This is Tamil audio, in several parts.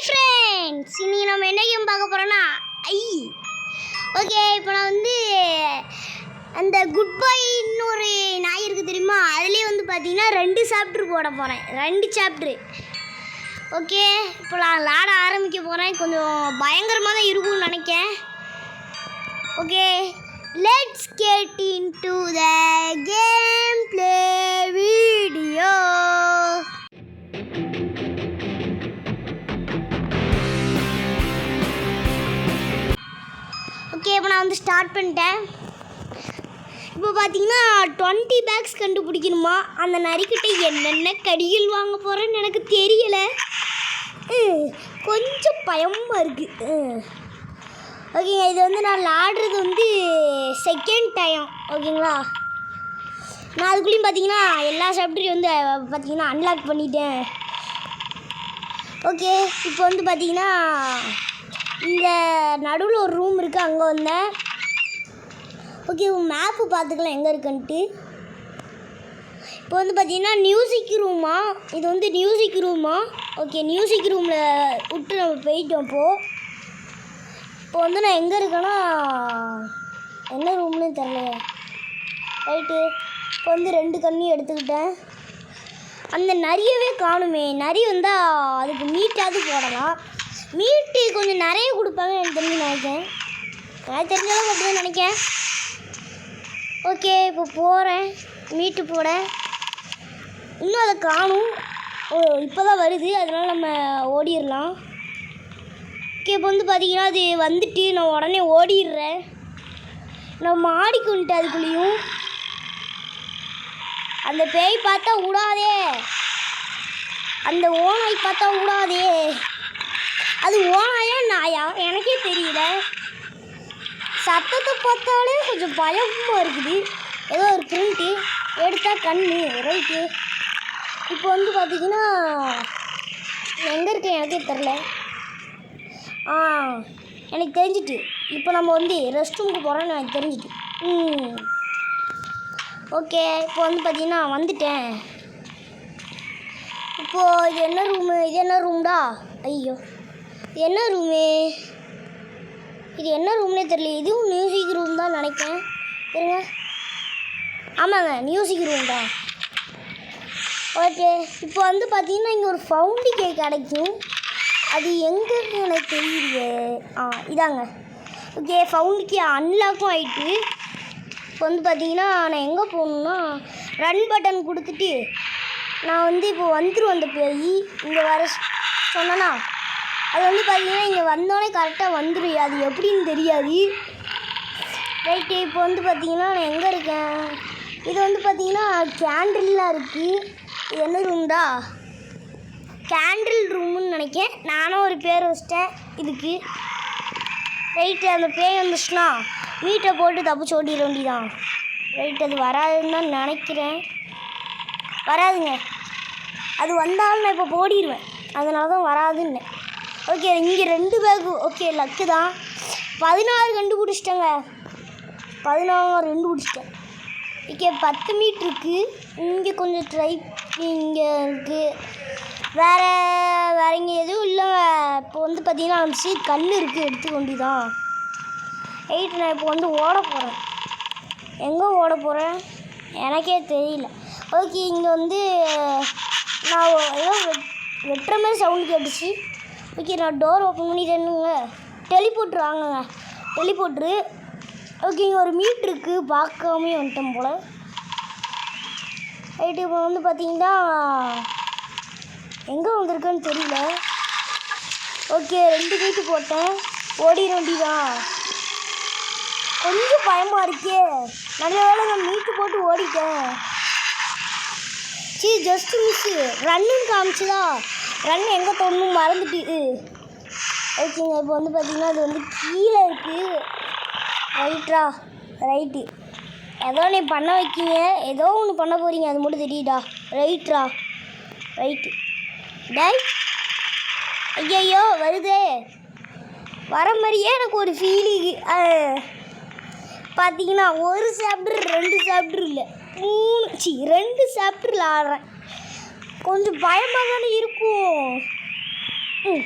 ஃப்ரெண்ட்ஸ் நம்ம என்ன கேம் பார்க்க போகிறோன்னா ஐ. ஓகே இப்போ நான் வந்து அந்த குட் பாய்ன்னு ஒரு நாய் இருக்குது தெரியுமா? அதுலேயே வந்து பார்த்தீங்கன்னா ரெண்டு சாப்டர் போட போகிறேன் ரெண்டு சாப்டரு ஓகே இப்போ நான் விளாட ஆரம்பிக்க போகிறேன் கொஞ்சம் பயங்கரமாக தான் இருக்கும்னு நினைக்கேன். Okay let's get into the game play video okay இப்போ நான் வந்து ஸ்டார்ட் பண்ணிட்டேன். இப்போ பார்த்தீங்கன்னா டுவெண்ட்டி பேக்ஸ் கண்டுபிடிக்கணுமா? அந்த நரிக்கிட்ட என்னென்ன கடிகள் வாங்க போகிறேன்னு எனக்கு தெரியலை. கொஞ்சம் பயமாக இருக்குது ஓகேங்க இது வந்து நான் ஆடுறது வந்து செகண்ட் டைம் ஓகேங்களா? நான் அதுக்குள்ளேயும் பார்த்தீங்கன்னா எல்லா சாப்டரையும் வந்து பார்த்தீங்கன்னா அன்லாக் பண்ணிட்டேன். ஓகே இப்போ வந்து பார்த்தீங்கன்னா இந்த நடுவில் ஒரு ரூம் இருக்குது அங்கே வந்தேன். ஓகே மேப்பு பார்த்துக்கலாம் எங்கே இருக்குன்ட்டு. இப்போ வந்து பார்த்தீங்கன்னா மியூசிக் ரூமா இது வந்து மியூசிக் ரூமா ஓகே மியூசிக் ரூமில் விட்டு நம்ம போயிட்டோம் இப்போது இப்போ வந்து நான் எங்கே இருக்கேன்னா என்ன ரூம்னு தெரியல ரைட்டு இப்போ வந்து ரெண்டு கண்ணையும் எடுத்துக்கிட்டேன். அந்த நிறையவே காணுமே. நரி வந்தால் அதுக்கு மீட்டாவது போடலாம். மீட்டு கொஞ்சம் நிறைய கொடுப்பாங்க எனக்கு தெரிஞ்சு நினைக்கிறேன். எனக்கு தெரிஞ்சாலும் மட்டும் நினைக்கிறேன். ஓகே இப்போ போகிறேன் மீட்டு போட. இன்னும் அதை காணும். ஓ இப்போ தான் வருது. அதனால் நம்ம ஓடிடலாம். இப்போ வந்து பார்த்தீங்கன்னா அது வந்துட்டு நான் உடனே ஓடிடுறேன். நான் மாடிக்கு வந்துட்டு அதுக்குள்ளேயும். அந்த பேய் பார்த்தா விடாதே அந்த ஓனாய் பார்த்தா விடாதே அது ஓனாயா நாயா? எனக்கே தெரியல. சத்தத்தை பார்த்தாலே கொஞ்சம் பயமாக இருக்குது. ஏதோ ஒரு பிரிண்ட்டு எடுத்தால் கண்ணு ரைட்டு. இப்போ வந்து பார்த்தீங்கன்னா எங்கே இருக்கேன் எனக்கே தெரில ஆ எனக்கு தெரிஞ்சிட்டு. இப்போ நம்ம வந்து ரெஸ்ட் ரூமுக்கு போகிறோன்னு எனக்கு தெரிஞ்சிட்டு. ம். ஓகே இப்போ வந்து பார்த்தீங்கன்னா வந்துட்டேன். இப்போது இது என்ன ரூமு இது என்ன ரூம்டா ஐயோ. இது என்ன ரூமு இது என்ன ரூம்னே தெரியல. இதுவும் மியூசிக் ரூம் தான் நினைக்கிறேன். இருங்க. ஆமாங்க மியூசிக் ரூம் தான். ஓகே இப்போ வந்து பார்த்தீங்கன்னா இங்கே ஒரு ஃபவுண்டி கேக் கிடைக்கும். அது எங்கன்னு எனக்கு தெரியலையே. ஆ இதாங்க. ஓகே ஃபவுண்டுக்கு அன்லாக்கும் ஆயிட்டு இப்போ வந்து பார்த்தீங்கன்னா நான் எங்கே போகணுன்னா ரன் பட்டன் கொடுத்துட்டு நான் வந்து இப்போ வந்துடும் அந்த பேய் இங்கே வர சொன்னேன்னா அது வந்து பார்த்தீங்கன்னா இங்கே வந்தோடனே கரெக்டாக வந்துடும் அது எப்படின்னு தெரியாது. ரைட்டு இப்போ வந்து பார்த்தீங்கன்னா நான் எங்கே இருக்கேன்? இது வந்து பார்த்தீங்கன்னா கேண்டில்லாம் இருக்குது இது என்ன ரூம்டா கேண்டில் ரூம்னு நினைக்கேன் நானும் ஒரு பேர் வச்சிட்டேன். இதுக்கு. ரைட்டு அந்த பேய் வந்துச்சுன்னா வீட்டை போட்டு தப்பிச்சு ஓடிட வேண்டியதான் ரைட் அது வராதுன்னு தான் நினைக்கிறேன். வராதுங்க. அது வந்தாலும் நான் இப்போ ஓடிடுவேன் அதனால தான் வராதுன்னு ஓகே இங்கே ரெண்டு பேக்கு ஓகே லக்கு தான். பதினாறு கண்டுபிடிச்சிட்டேங்க. பதினாறு கண்டுபிடிச்சிட்டேன். ஓகே பத்து மீட்ருக்கு இங்கே கொஞ்சம் ட்ரை இங்கே இருக்குது வேறு வேறு இங்கே எதுவும் இல்லை. இப்போ வந்து பார்த்தீங்கன்னா அந்த சீட் கல் இருக்குது எடுத்துக்கொண்டு தான் எயிட் நான் இப்போ வந்து ஓட போகிறேன் எங்கே ஓட போகிறேன் எனக்கே தெரியல. ஓகே இங்கே வந்து நான் ஏதோ வெட் வெட்டுற மாதிரி சவுண்ட் கேட்டுச்சு. ஓகே நான் டோர் ஓப்பன் பண்ணிட்டேனுங்க டெலிபோட்ரு வாங்குங்க. டெலிபோட்ரு ஓகே இங்கே ஒரு மீட் இருக்குது பார்க்காமே வந்துட்டேன் போல். ரைட்டு இப்போ வந்து பார்த்தீங்கன்னா எங்கே வந்திருக்கேன்னு தெரியல. ஓகே ரெண்டு வீட்டு போட்டேன். ஓடி வேண்டியதான் கொஞ்சம் பயமாக இருக்கே. நல்ல வேலை நான் மீட்டு போட்டு ஓடிட்டேன். சரி ஜஸ்ட் மிஸ்ஸு ரன்னுன்னு காமிச்சுதா. ரன் எங்கே தோணும் மறந்துட்டு. ஓகேங்க இப்போ வந்து பார்த்தீங்கன்னா அது வந்து கீழே இருக்குது ரைட்ரா ரைட்டு ஏதோ நீ பண்ண வைக்கீங்க. ஏதோ ஒன்று பண்ண போகிறீங்க அது மட்டும் தெரியுதா? ரைட்ரா ரைட்டு டேய். ஐயையோ வருதே. வர மாதிரியே எனக்கு ஒரு ஃபீலிங் பார்த்தீங்கன்னா ஒரு சாப்டர் ரெண்டு சாப்டர் இல்லை. மூணு சி ரெண்டு சாப்டரில் ஆடுறேன். கொஞ்சம் பயமாக தானே இருக்கும். ம்.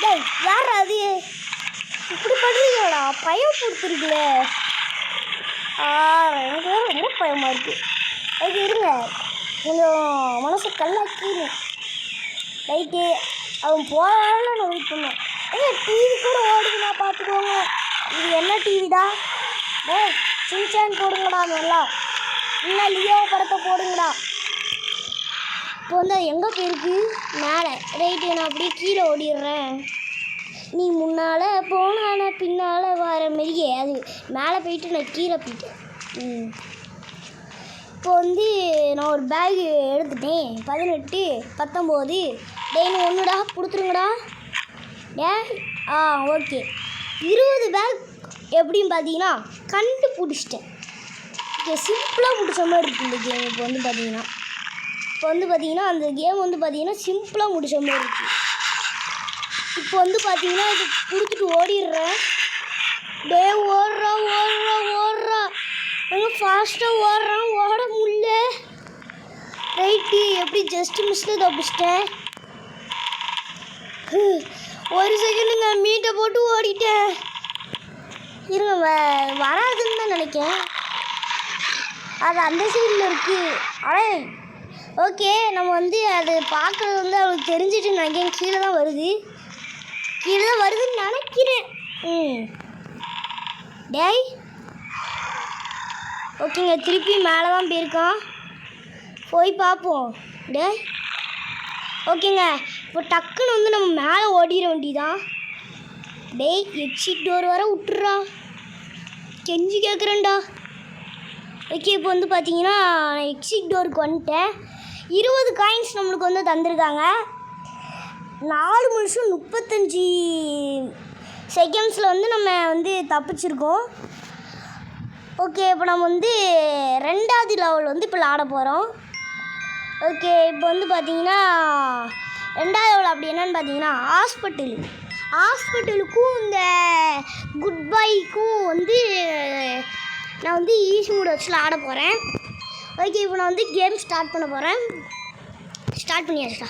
டேய் யார் அது? இப்படி பண்ணுறீங்களா பயம் கொடுத்துருக்குல்ல ஆ எனக்கு ரொம்ப பயமாக இருக்குது அது இருங்க. கொஞ்சம் மனசு கல்லாக்கிடும் ரைட்டு அவன் போகிறால நான் வெயிட் பண்ணேன். ஏங்க டிவி கூட ஓடுதுண்ணா பார்த்துக்கோங்க. இது என்ன டிவிடா ஏ சின்சான் போடுங்கடா நல்லா. இன்னும் லியோ படத்தை போடுங்கடா. இப்போ வந்து அது எங்கே போயிருக்கு? மேலே. ரைட்டு நான் அப்படியே கீழே ஓடிடுறேன். நீ முன்னால் போனால பின்னால் வர மாரியே அது மேலே போயிட்டு நான் கீழே போயிட்டேன். ம். இப்போ வந்து நான் ஒரு பேக் எடுத்துட்டேன். பதினெட்டு பத்தொம்போது. டெய்லி ஒன்றுடா கொடுத்துருங்கடா. ஏ ஆ ஓகே இருபது பேக் எப்படின்னு பார்த்தீங்கன்னா கண்டுபிடிச்சிட்டேன். ஓகே சிம்பிளாக முடிச்ச மாதிரி இருக்கு இந்த கேம் இப்போ வந்து பார்த்தீங்கன்னா. இப்போ வந்து பார்த்தீங்கன்னா அந்த கேம் வந்து பார்த்தீங்கன்னா சிம்பிளாக முடிச்ச மாதிரி இருக்குது இப்போ வந்து பார்த்தீங்கன்னா இது கொடுத்துட்டு ஓடிடுறேன். டே ஓடுறா ஓடுறா ஓடுறா. எங்கே ஃபாஸ்ட்டாக ஓடுறான் ஓட முடியல. ரைட்டு எப்படி ஜஸ்ட் மிஸ்ஸில் தப்பிச்சிட்டேன் ஒரு செகண்டுங்க மீட்டை போட்டு ஓடிட்டேன். இருங்க வ- வராதுன்னு தான் நினைக்கிறேன் அது அந்த சைடில் இருக்குது அடே ஓகே நம்ம வந்து அது பார்க்குறது வந்து அவளுக்கு தெரிஞ்சிட்டு நினைக்கிறேன். கீழே தான் வருது. கீழே தான் வருதுன்னு நினைக்கிறேன். ம். டேய் ஓகேங்க திருப்பி மேலே தான் போயிருக்கான் போய் பார்ப்போம். டே. ஓகேங்க இப்போ டக்குன்னு வந்து நம்ம மேலே ஓடிட வேண்டிதான். டேய் எக்ஸிட் டோர் வர விட்டுறா. கெஞ்சி கேட்குறேன்டா ஓகே இப்போ வந்து பார்த்தீங்கன்னா நான் எக்ஸிட் டோருக்கு வந்துட்டேன். இருபது காயின்ஸ் நம்மளுக்கு வந்து தந்திருக்காங்க. நாலு நிமிஷம் முப்பத்தஞ்சு செகண்ட்ஸில் வந்து நம்ம வந்து தப்பிச்சிருக்கோம். ஓகே இப்போ நம்ம வந்து ரெண்டாவது லெவல் வந்து இப்போ விளாட போகிறோம் ஓகே இப்போ வந்து பார்த்தீங்கன்னா ரெண்டாவது லெவல் அப்படி என்னன்னு பார்த்தீங்கன்னா ஹாஸ்பிட்டல் ஹாஸ்பிட்டலுக்கும் இந்த குட் பைக்கும் வந்து நான் வந்து ஈஸி மூட் வச்சு விளாட போகிறேன் ஓகே இப்போ நான் வந்து கேம் ஸ்டார்ட் பண்ண போகிறேன் ஸ்டார்ட் பண்ணியாச்சுடா.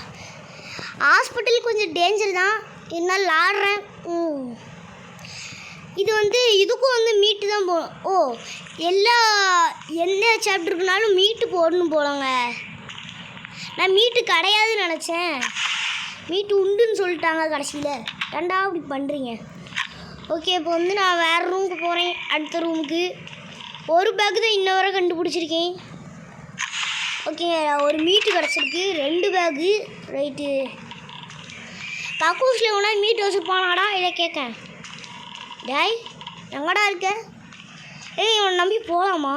ஹாஸ்பிட்டல் கொஞ்சம் டேஞ்சர் தான். என்ன விளாட்றேன் ம். இது வந்து இதுக்கும் வந்து மீட்டு தான் போகணும் ஓ எல்லா எந்த சாப்டருக்குனாலும் மீட்டு போடணும் போலங்க. நான் மீட்டு கிடையாதுன்னு நினச்சேன். மீட்டு உண்டுன்னு சொல்லிட்டாங்க கடைசியில். ரெண்டா அப்படி பண்ணுறீங்க ஓகே இப்போ வந்து நான் வேறு ரூமுக்கு போகிறேன் அடுத்த ரூமுக்கு ஒரு பேக்கு தான் இன்ன வரை கண்டுபிடிச்சிருக்கேன். ஓகேங்க ஒரு மீட்டு கிடச்சிருக்கு. ரெண்டு பேகு ரைட்டு கக்கூஸில் ஒன்றா மீட் வச்சுருப்பானாடா? இதை கேட்க டேய் எங்கடா இருக்க? ஏய் இவனை நம்பி போகலாமா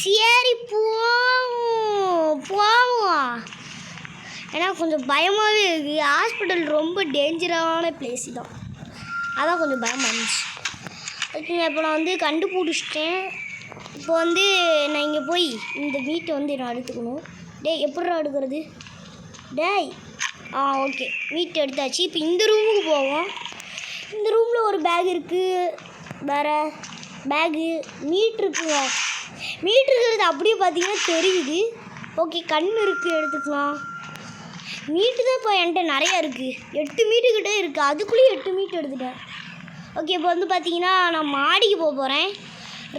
சரி போவோம் போவோம். ஏன்னா கொஞ்சம் பயமாகவே இருக்குது ஹாஸ்பிட்டல் ரொம்ப டேஞ்சரான பிளேஸ் தான். அதான் கொஞ்சம் பயமாக இருந்துச்சு. ஓகேங்க இப்போ நான் வந்து கண்டுபிடிச்சிட்டேன். இப்போ வந்து நான் இங்கே போய் இந்த வீட்டை வந்து நான் எடுத்துக்கணும். டேய் எப்படிடா எடுக்கிறது? டேய். ஆ ஓகே. வீட்டை எடுத்தாச்சு. இப்போ இந்த ரூமுக்கு போவோம். இந்த ரூமில் ஒரு பேக் இருக்குது வேறு பேகு மீட்ரு இருக்குங்க. மீட்ரு இருக்கிறது அப்படியே பார்த்தீங்கன்னா தெரியுது. ஓகே கண் இருக்குது எடுத்துக்கலாம். மீட்டு தான் இப்போ என்கிட்ட நிறையா இருக்குது எட்டு மீட்டு கிட்டே இருக்குது அதுக்குள்ளேயும் எட்டு மீட்டு எடுத்துட்டேன். ஓகே இப்போ வந்து பார்த்தீங்கன்னா நான் மாடிக்கு போக போகிறேன்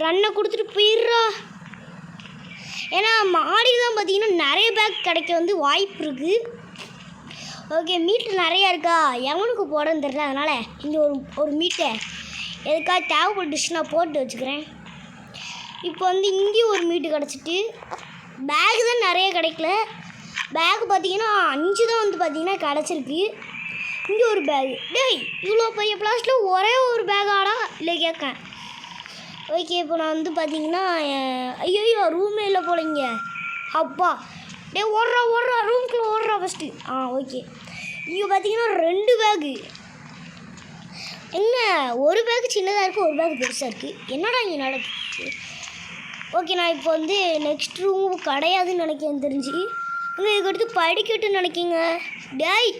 ரன்னை கொடுத்துட்டு போயிடுறா. ஏன்னா மாடிக்கு தான் பார்த்தீங்கன்னா நிறைய பேக் கிடைக்க வந்து வாய்ப்பு இருக்குது ஓகே மீட்டு நிறையா இருக்கா? எவனுக்கு போடன்னு தெரியல அதனால் இங்கே ஒரு ஒரு மீட்டை எதுக்காக தேவைப்பட்டுச்சு நான் போட்டு வச்சுக்கிறேன். இப்போ வந்து இங்கேயும் ஒரு மீட்டு கிடச்சிட்டு பேக் தான் நிறைய கிடைக்கல. பேக் பார்த்தீங்கன்னா அஞ்சு தான் வந்து பார்த்திங்கன்னா கிடச்சிருக்கு. இங்கே ஒரு பேக் டேய் இவ்வளோ பெரிய பிளாஸ்டில் ஒரே ஒரு பேக் ஆடா? இல்லை கேட்கேன் ஓகே இப்போ நான் வந்து பார்த்தீங்கன்னா ஐயோ ரூமே இல்லை போலங்க அப்பா. டேய் ஓடுறா ஓடுறா ரூம்குள்ளே ஓடுறா ஃபஸ்ட்டு ஆ ஓகே இங்கே பார்த்தீங்கன்னா ரெண்டு பேகு என்ன ஒரு பேக்கு சின்னதாக இருக்குது ஒரு பேக் பெருசாக இருக்குது என்னடா இங்கே நடக்குது ஓகே நான் இப்போ வந்து நெக்ஸ்ட் ரூம் கிடையாதுன்னு நினைக்கிறேன் தெரிஞ்சு. அங்கே இதுக்கடுத்து படிக்கட்டுன்னு நினைக்கிங்க டேய்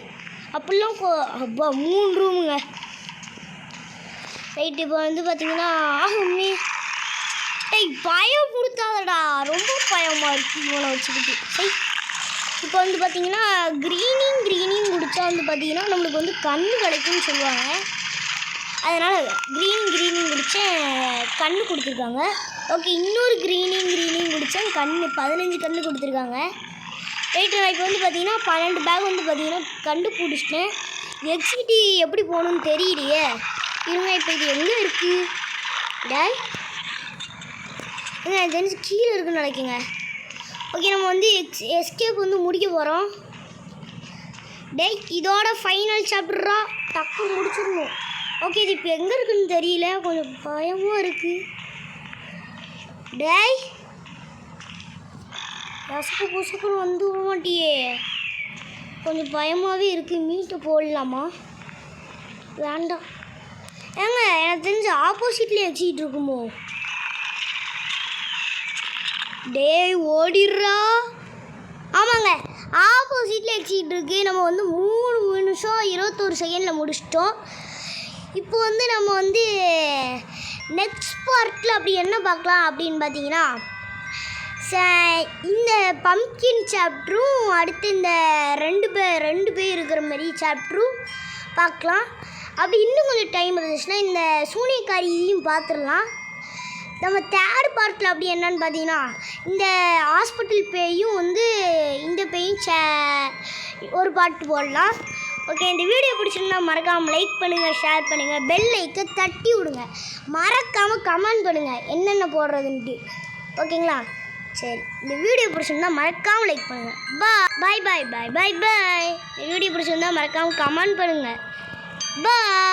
அப்படிலாம் கோ அப்பா மூணு ரூமுங்க ரைட் இப்போ வந்து பார்த்தீங்கன்னா ஆகுமே டேய் பயம் கொடுத்தாதடா ரொம்ப பயமாக இருக்கு இவனை வச்சுக்கிட்டு. சரி. இப்போ வந்து பார்த்தீங்கன்னா க்ரீனிங் க்ரீனிங் குடித்தா வந்து பார்த்தீங்கன்னா நம்மளுக்கு வந்து கண் கிடைக்கும்னு சொல்லுவாங்க. அதனால் க்ரீனிங் க்ரீனிங் குடித்தேன் கண் கொடுத்துருக்காங்க. ஓகே இன்னொரு க்ரீனிங் க்ரீனிங் குடித்தேன் கண் பதினஞ்சு கண் கொடுத்துருக்காங்க. ரைட்டு நான் இப்போ வந்து பார்த்தீங்கன்னா பன்னெண்டு பேக் வந்து பார்த்தீங்கன்னா கண்டுபிடிச்சிட்டேன். எக்ஸிட்டி எப்படி போகணும்னு தெரியலையே. இருங்க இப்போ இது எங்கே இருக்குது டே ஏங்க எனக்கு தெரிஞ்சு கீழே இருக்குன்னு நினைக்குங்க ஓகே நம்ம வந்து எக்ஸ் எஸ்கேப் வந்து முடிக்க போகிறோம் டேய் இதோட ஃபைனல் சாப்டரா டக்கு முடிச்சிடணும். ஓகே இது இப்போ எங்கே இருக்குன்னு தெரியல. கொஞ்சம் பயமாக இருக்குது டேய் ரசப்பு புசுக்குன்னு வந்து விட மாட்டியே கொஞ்சம் பயமாகவே இருக்குது மீட்டை போடலாமா? வேண்டாம். ஏங்க எனக்கு தெரிஞ்சு ஆப்போசிட்லேயே வச்சுக்கிட்டு இருக்குமோ? டேய் ஓடிடுறா. ஆமாங்க ஆப்போசிட்டில் வச்சுக்கிட்டு இருக்கு. நம்ம வந்து மூணு நிமிஷம் இருபத்தோரு செகண்டில் முடிச்சிட்டோம். இப்போ வந்து நம்ம வந்து நெக்ஸ்ட் பார்ட்டில் அப்படி என்ன பார்க்கலாம் அப்படின்னு பார்த்தீங்கன்னா ச- இந்த பம்கின் சாப்டரும் அடுத்து இந்த ரெண்டு பேர் ரெண்டு பேர் இருக்கிற மாதிரி சாப்டரும் பார்க்கலாம். அப்படி இன்னும் கொஞ்சம் டைம் இருந்துச்சுன்னா இந்த சூனியக்காரியையும் பார்த்துடலாம். நம்ம தேர்ட் பார்ட்டில் அப்படி என்னன்னு பார்த்தீங்கன்னா இந்த ஹாஸ்பிட்டல் பேயும் வந்து இந்த பேயும் சே ஒரு பாட்டு போடலாம். ஓகே இந்த வீடியோ பிடிச்சிருந்தா மறக்காமல் லைக் பண்ணுங்கள் ஷேர் பண்ணுங்கள் பெல் லைக்கை தட்டி விடுங்க. மறக்காமல் கமெண்ட் பண்ணுங்கள் என்னென்ன போடுறதுன்ட்டு. ஓகேங்களா சரி இந்த வீடியோ பிடிச்சிருந்தா மறக்காமல் லைக் பண்ணுங்கள் பா பாய் பாய் பாய் பாய் பாய் இந்த வீடியோ பிடிச்சிருந்தா மறக்காமல் கமெண்ட் பண்ணுங்கள் பாய்